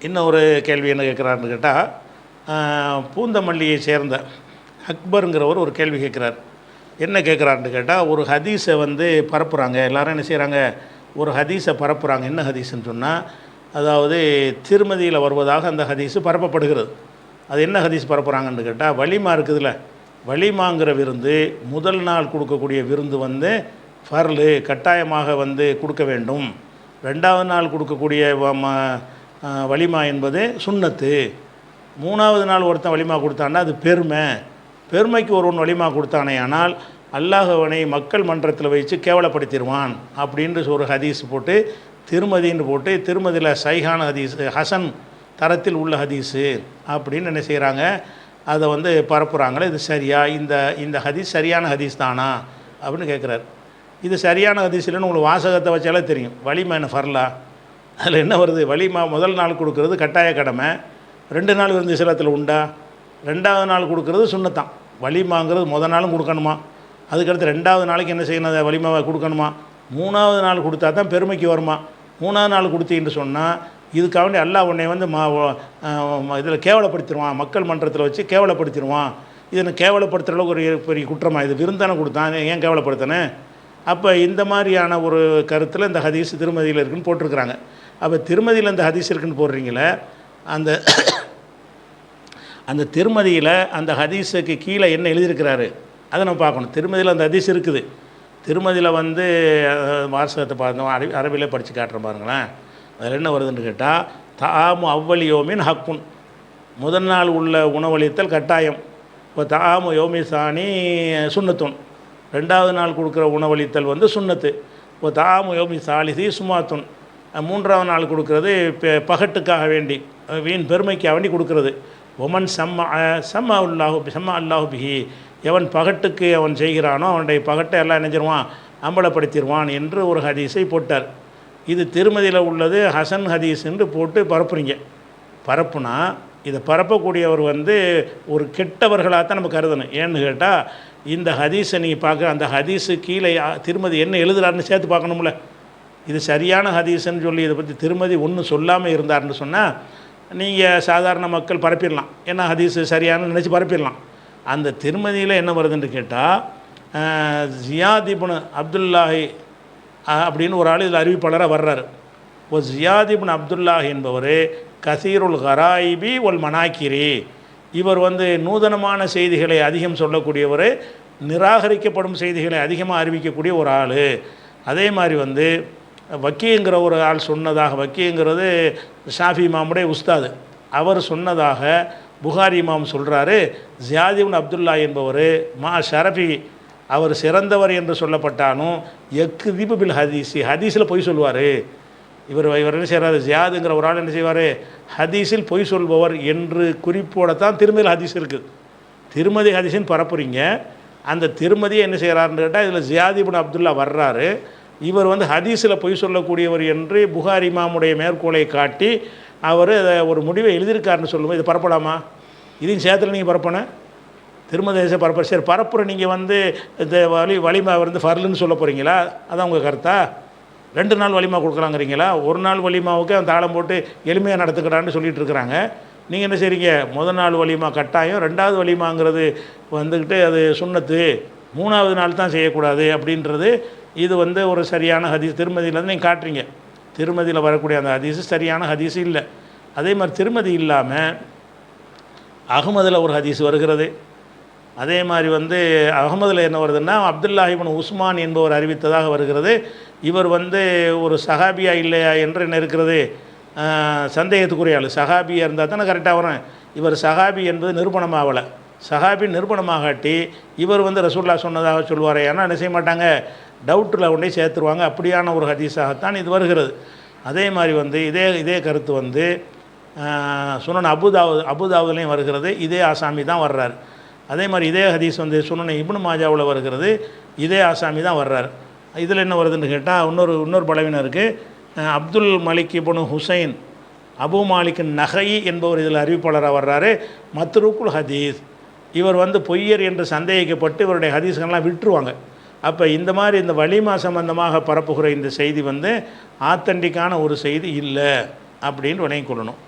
இன்னும் ஒரு கேள்வி என்ன கேட்குறாருன்னு கேட்டால் பூந்தமல்லியை சேர்ந்த அக்பருங்கிறவர் ஒரு கேள்வி கேட்குறார். என்ன கேட்குறாருன்னு கேட்டால் ஒரு ஹதீஸை வந்து பரப்புகிறாங்க எல்லாரும் என்ன செய்கிறாங்க? ஒரு ஹதீஸை பரப்புகிறாங்க என்ன ஹதீஸ்ன்னு சொன்னால் அதாவது திருமதியில் வருவதாக அந்த ஹதீஸு பரப்பப்படுகிறது. அது என்ன ஹதீஸ் பரப்புகிறாங்கன்னு கேட்டால் வலிமா இருக்குதுல்ல. வலிமாங்கிற விருந்து முதல் நாள் கொடுக்கக்கூடிய விருந்து வந்து ஃபர்லு கட்டாயமாக வந்து கொடுக்க வேண்டும். ரெண்டாவது நாள் கொடுக்கக்கூடிய வ- வலிமா என்பது சுண்ணத்து. மூணாவது நாள் ஒருத்தன் வலிமா கொடுத்தான்னா அது பெருமை. பெருமைக்கு ஒருவன் வலிமா கொடுத்தானே ஆனால் அல்லாஹவனை மக்கள் மன்றத்தில் வச்சு கேவலப்படுத்திடுவான் அப்படின்ற ஒரு ஹதீஸ் போட்டு திருமதின்னு போட்டு திருமதியில் சைஹான ஹதீஸ் ஹசன் தரத்தில் உள்ள ஹதீஸு அப்படின்னு என்ன செய்கிறாங்க அதை வந்து பரப்புகிறாங்களே இது சரியா? இந்த இந்த ஹதீஸ் சரியான ஹதீஸ் தானா? அப்படின்னு கேட்குறாரு இது சரியான ஹதீஸ் இல்லைன்னு உங்களுக்கு வாசகத்தை வச்சாலே தெரியும். வலிமா என்ன ஃபர்லா? அதில் என்ன வருது? வலிமா முதல் நாள் கொடுக்கறது கட்டாய கடமை. ரெண்டு நாள் விருந்து இஸ்லாத்தில் உண்டா? ரெண்டாவது நாள் கொடுக்கறது சுண்ணத்தான். வலிமாங்கிறது முதல் நாளும் கொடுக்கணுமா? அதுக்கடுத்து ரெண்டாவது நாளைக்கு என்ன செய்யணும்? அதை வலிமாவை கொடுக்கணுமா? மூணாவது நாள் கொடுத்தா தான் பெருமைக்கு வருமா? மூணாவது நாள் கொடுத்தீங்கன்னு சொன்னால் இதுக்காக வேண்டி அல்லாஹ் உன்னை வந்து மா இதில் கேவலப்படுத்திடுவான் மக்கள் மன்றத்தில் வச்சு கேவலப்படுத்திடுவான் இதை கேவலப்படுத்துகிற அளவுக்கு ஒரு பெரிய குற்றமாக இது விருந்தானே கொடுத்தான். ஏன் கேவலப்படுத்தினேன் அப்போ இந்த மாதிரியான ஒரு கருத்தில் இந்த ஹதீஸ் திருமதியில் இருக்குன்னு போட்டிருக்கிறாங்க. அப்போ திருமதியில் இந்த ஹதீஸ் இருக்குன்னு போடுறீங்களே அந்த அந்த திருமதியில் அந்த ஹதீஸுக்கு கீழே என்ன எழுதியிருக்கிறாரு அதை நம்ம பார்க்கணும். திருமதியில் அந்த ஹதீஸ் இருக்குது. திருமதியில் வந்து வாசகத்தை பார்த்தோம் அரபி அரபியில் படித்து காட்டுறேன் பாருங்களேன். அதில் என்ன வருதுன்னு கேட்டால் தாமு அவ்வளியோமின் ஹக்குன். முதல் நாள் உள்ள உணவளித்தல் கட்டாயம். இப்போ தாமு யோமி சாணி சுண்ணத்துன் ரெண்டாவது நாள் கொடுக்குற உணவளித்தல் வந்து சுண்ணத்து. இப்போ தாமு யோமி சாலிசி சுமாத்துன். மூன்றாவது நாள் கொடுக்கறது இப்போ பகட்டுக்காக வேண்டி வீண் பெருமைக்காக வேண்டி கொடுக்கறது. ஒமன் சம்ம அஹ் சம்ம அல்லாஹு சம்ம அல்லாஹு பிஹி. எவன் பகட்டுக்கு அவன் செய்கிறானோ அவனுடைய பகட்டை எல்லாம் நினைஞ்சிருவான் அம்பலப்படுத்திடுவான் என்று ஒரு ஹதீஸை போட்டார். இது திருமதியில் உள்ளது ஹசன் ஹதீஸ் என்று போட்டு பரப்புறீங்க. பரப்புனா இதை பரப்பக்கூடியவர் வந்து ஒரு கெட்டவர்களாக தான் நம்ம கருதணும். ஏன்னு கேட்டால் இந்த ஹதீஸை நீங்கள் பார்க்க அந்த ஹதீஸு கீழே திருமதி என்ன எழுதுறாருன்னு சேர்த்து பார்க்கணும்ல. இது சரியான ஹதீஸ்ன்னு சொல்லி இதை பற்றி திருமதி ஒன்றும் சொல்லாமல் இருந்தாருன்னு சொன்னால் நீங்கள் சாதாரண மக்கள் பரப்பிடலாம். ஏன்னா ஹதீஸ் சரியானு நினச்சி பரப்பிடலாம். அந்த திருமதியில் என்ன வருதுன்னு கேட்டால் ஜியாதிபுன் அப்துல்லாஹி அப்படின்னு ஒரு ஆள் இதில் அறிவிப்பாளராக வர்றாரு. ஒரு ஜியாதிபின் அப்துல்லாஹ் என்பவர் கசீருல் கராயிபி ஒல் மனாக்கிரி. இவர் வந்து நூதனமான செய்திகளை அதிகம் சொல்லக்கூடியவர் நிராகரிக்கப்படும் செய்திகளை அதிகமாக அறிவிக்கக்கூடிய ஒரு ஆள். அதே மாதிரி வந்து வக்கீங்கிற ஒரு ஆள் சொன்னதாக வக்கீங்கிறது ஷாஃபி இமாமுடைய உஸ்தாது. அவர் சொன்னதாக புகாரி இமாம் சொல்கிறாரு ஜியாதிபின் அப்துல்லா என்பவர் மா ஷரஃபி அவர் சிறந்தவர் என்று சொல்லப்பட்டாலும் எக்கு தீபு பில் ஹதீஸி ஹதீஸில் பொய் சொல்லுவார். இவர் இவர் என்ன செய்கிறாரு ஜியாதுங்கிற ஒரு ஆள் என்ன செய்வார்? ஹதீஸில் பொய் சொல்பவர் என்று குறிப்போடத்தான் திருமதியில் ஹதீஸ் இருக்குது திருமதி ஹதீஸ்ன்னு பரப்புறீங்க. அந்த திருமதியை என்ன செய்கிறாருன்னு கேட்டால் இதில் ஜியாதிபின் அப்துல்லா வர்றாரு. இவர் வந்து ஹதீஸில் பொய் சொல்லக்கூடியவர் என்று புகாரி இமாமுடைய மேற்கோளை காட்டி அவர் அதை ஒரு முடிவை எழுதியிருக்காருன்னு சொல்லுவோம் இது பரப்பலாமா? இதையும் சேர்த்துல நீங்கள் பரப்பணும். திருமதேச பரப்புற சரி பரப்புற நீங்கள் வந்து இந்த வழி வலிமா வந்து ஃபர்லுன்னு சொல்ல போகிறீங்களா அதான் உங்கள் கருத்தா? ரெண்டு நாள் வலிமா கொடுக்குறாங்கிறீங்களா ஒரு நாள் வலிமாவுக்கு அவன் தாளம் போட்டு எளிமையாக நடத்துக்கிறான்னு சொல்லிட்டு இருக்கிறாங்க. நீங்கள் என்ன செய்றீங்க? முதல் நாள் வலிமா கட்டாயம் ரெண்டாவது வலிமாங்கிறது வந்துக்கிட்டு அது சுண்ணத்து. மூணாவது நாள் தான் செய்யக்கூடாது அப்படின்றது இது வந்து ஒரு சரியான ஹதீஸ். திருமதியிலேருந்து நீங்கள் காட்டுறீங்க. திருமதியில் வரக்கூடிய அந்த ஹதீஸு சரியான ஹதீஸ் இல்லை. அதே மாதிரி திருமதி இல்லாமல் அகமதில் ஒரு ஹதீஸ் வருகிறது. அதே மாதிரி வந்து அகமதில் என்ன வருதுன்னா அப்துல்லாஹிபன் உஸ்மான் என்பவர் அறிவித்ததாக வருகிறது. இவர் வந்து ஒரு சஹாபியா இல்லையா என்று என்ன இருக்கிறது சந்தேகத்துக்குரிய ஆள். சஹாபியாக இருந்தால் தானே கரெக்டாக வரும். இவர் சஹாபி என்பது நிரூபணமாகலை சஹாபி நிரூபணமாகாட்டி இவர் வந்து ரசூல்லா சொன்னதாக சொல்லுவார் ஏன்னா என்ன செய்ய மாட்டாங்க? டவுட்டில் கொண்டே சேர்த்துருவாங்க. அப்படியான ஒரு ஹதீஸாகத்தான் இது வருகிறது. அதே மாதிரி வந்து இதே இதே கருத்து வந்து சுனன் அபுதாவு அபுதாவுதுலேயும் வருகிறது. இதே ஆசாமி தான் வர்றார். அதே மாதிரி இதே ஹதீஸ் வந்து சுனன் இப்னு மாஜாவில் வருகிறது. இதே ஆசாமி தான் வர்றார். இதில் என்ன வருதுன்னு கேட்டால் இன்னொரு இன்னொரு பலவீனம் இருக்குது அப்துல் மலிக் இபனு ஹுசைன் அபு மாலிக் நகை என்பவர் இதில் அறிவிப்பாளராக வர்றாரு. மத்ரூக்குல் ஹதீஸ் இவர் வந்து பொய்யர் என்று சந்தேகிக்கப்பட்டு இவருடைய ஹதீஸ்கள்லாம் விட்டுருவாங்க. அப்போ இந்த மாதிரி இந்த வலிமா சம்பந்தமாக பரப்புகிற இந்த செய்தி வந்து ஆத்தண்டிக்கான ஒரு செய்தி இல்லை அப்படின்னு விளங்கிக் கொள்ளணும்